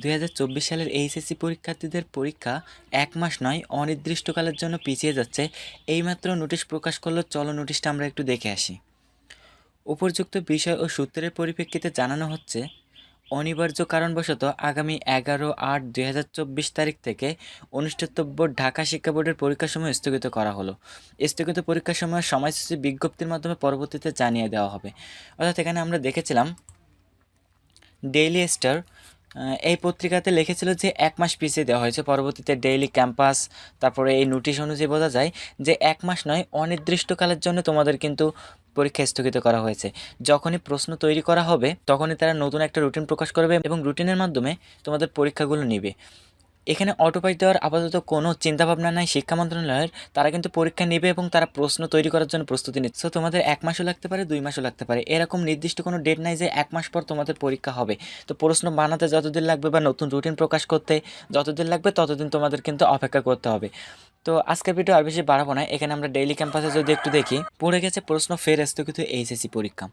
দুই হাজার চব্বিশ সালের এইচএসসি পরীক্ষার্থীদের পরীক্ষা এক মাস নয়, অনির্দিষ্টকালের জন্য পিছিয়ে যাচ্ছে। এইমাত্র নোটিশ প্রকাশ করল, চলো নোটিশটা আমরা একটু দেখে আসি। উপর্যুক্ত বিষয় ও সূত্রের পরিপ্রেক্ষিতে জানানো হচ্ছে, অনিবার্য কারণবশত আগামী এগারো আট দুই তারিখ থেকে অনুষ্ঠিতব্য ঢাকা শিক্ষা বোর্ডের পরীক্ষাসমূহ স্থগিত করা হলো। স্থগিত পরীক্ষার সময় সময়সূচি বিজ্ঞপ্তির মাধ্যমে পরবর্তীতে জানিয়ে দেওয়া হবে। অর্থাৎ এখানে আমরা দেখেছিলাম, ডেইলি স্টার এই পত্রিকাতে লিখেছিল যে এক মাস পিছিয়ে দেওয়া হয়েছে। পরবর্তীতে ডেইলি ক্যাম্পাস তারপরে এই নোটিশ অনুযায়ী বোঝা যায় যে এক মাস নয়, অনির্দিষ্টকালের জন্য তোমাদের কিন্তু পরীক্ষা স্থগিত করা হয়েছে। যখনই প্রশ্ন তৈরি করা হবে, তখনই তারা নতুন একটা রুটিন প্রকাশ করবে এবং রুটিনের মাধ্যমে তোমাদের পরীক্ষাগুলো নিবে। এখানে অটোপাস দেওয়ার আপাতত কোনো চিন্তাভাবনা নাই। শিক্ষা মন্ত্রণালয়ের তারা কিন্তু পরীক্ষা নেবে এবং তারা প্রশ্ন তৈরি করার জন্য প্রস্তুতি নিচ্ছে। So, তোমাদের এক মাসও লাগতে পারে দুই মাসও লাগতে পারে। এরকম নির্দিষ্ট কোনো ডেট নাই যে এক মাস পর তোমাদের পরীক্ষা হবে। তো প্রশ্ন বানাতে যতদিন লাগবে বা নতুন রুটিন প্রকাশ করতে যতদিন লাগবে ততদিন তোমাদের কিন্তু অপেক্ষা করতে হবে। তো আজকের ভিডিও আর বেশি বাড়াবো না। এখানে আমরা ডেইলি ক্যাম্পাসে যদি একটু দেখি পড়ে গেছে প্রশ্ন ফের স্থগিত এইচএসসি পরীক্ষা।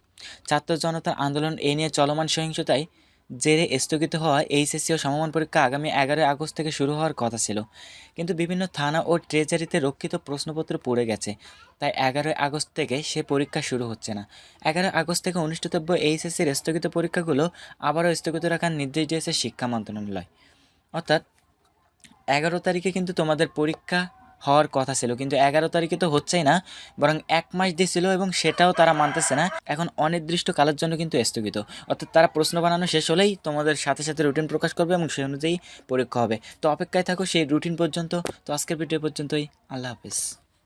ছাত্র জনতার আন্দোলন এ নিয়ে চলমান সহিংসতায় জেরে স্থগিত হওয়া এইচএসসি ও সমমান পরীক্ষা আগামী এগারোই আগস্ট থেকে শুরু হওয়ার কথা ছিল। কিন্তু বিভিন্ন থানা ও ট্রেজারিতে রক্ষিত প্রশ্নপত্র পড়ে গেছে। তাই এগারোই আগস্ট থেকে সে পরীক্ষা শুরু হচ্ছে না। এগারোই আগস্ট থেকে অনুষ্ঠিতব্য এইচএসসির স্থগিত পরীক্ষাগুলো আবারও স্থগিত রাখার নির্দেশ দিয়েছে শিক্ষা মন্ত্রণালয়। অর্থাৎ এগারো তারিখে কিন্তু তোমাদের পরীক্ষা হওয়ার কথা ছিল। কিন্তু এগারো তারিখে তো হচ্ছেই না, বরং এক মাস দিয়েছিল এবং সেটাও তারা মানতেছে না। এখন অনির্দিষ্ট কালের জন্য কিন্তু স্থগিত। অর্থাৎ তারা প্রশ্ন বানানো শেষ হলেই তোমাদের সাথে সাথে রুটিন প্রকাশ করবে এবং সেই অনুযায়ী পরীক্ষা হবে। তো অপেক্ষায় থাকো সেই রুটিন পর্যন্ত। তো আজকের ভিডিও পর্যন্তই। আল্লাহ হাফিজ।